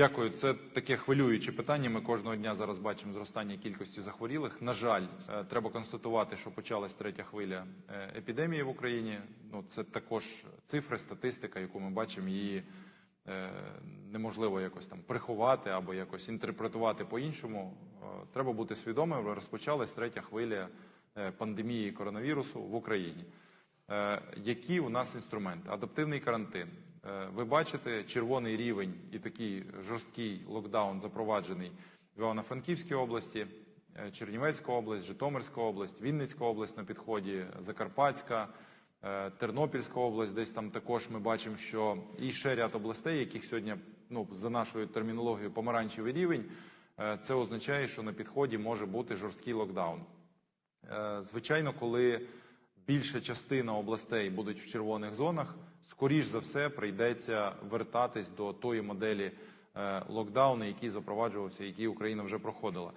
Дякую. Це таке хвилююче питання. Ми кожного дня зараз бачимо зростання кількості захворілих. На жаль, е, треба констатувати, що почалась третя хвиля е, епідемії в Україні. Ну це також цифри, статистика, яку ми бачимо, її е, неможливо якось там приховати або якось інтерпретувати по-іншому. Треба бути свідомим. Розпочалась третя хвиля пандемії коронавірусу в Україні. Які у нас інструменти? Адаптивний карантин. Е, Ви бачите червоний рівень і такий жорсткий локдаун запроваджений в Івано-Франківській області, е, Чернівецька область, Житомирська область, Вінницька область на підході, Закарпатська, е, Тернопільська область. Десь там також ми бачимо, що і ще ряд областей, яких сьогодні, ну за нашою термінологією, помаранчевий рівень. Це означає, що на підході може бути жорсткий локдаун. Звичайно, коли більша частина областей будуть в червоних зонах, скоріш за все прийдеться вертатись до тої моделі е, локдауну, який запроваджувався, який Україна вже проходила.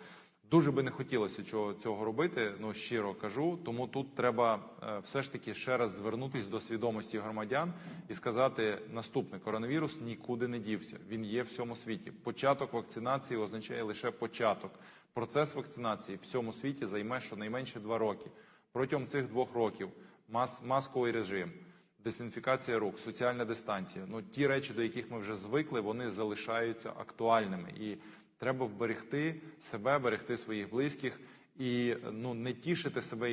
Дуже би не хотілося цього, робити, ну щиро кажу. Тому тут треба е, все ж таки ще раз звернутись до свідомості громадян і сказати наступне: коронавірус нікуди не дівся. Він є в всьому світі. Початок вакцинації означає лише початок. Процес вакцинації в всьому світі займе щонайменше два роки. Протягом цих двох років мас, масковий режим, дезінфікація рук, соціальна дистанція. Ну ті речі, до яких ми вже звикли, вони залишаються актуальними. І треба вберегти себе, берегти своїх близьких і ну не тішити себе.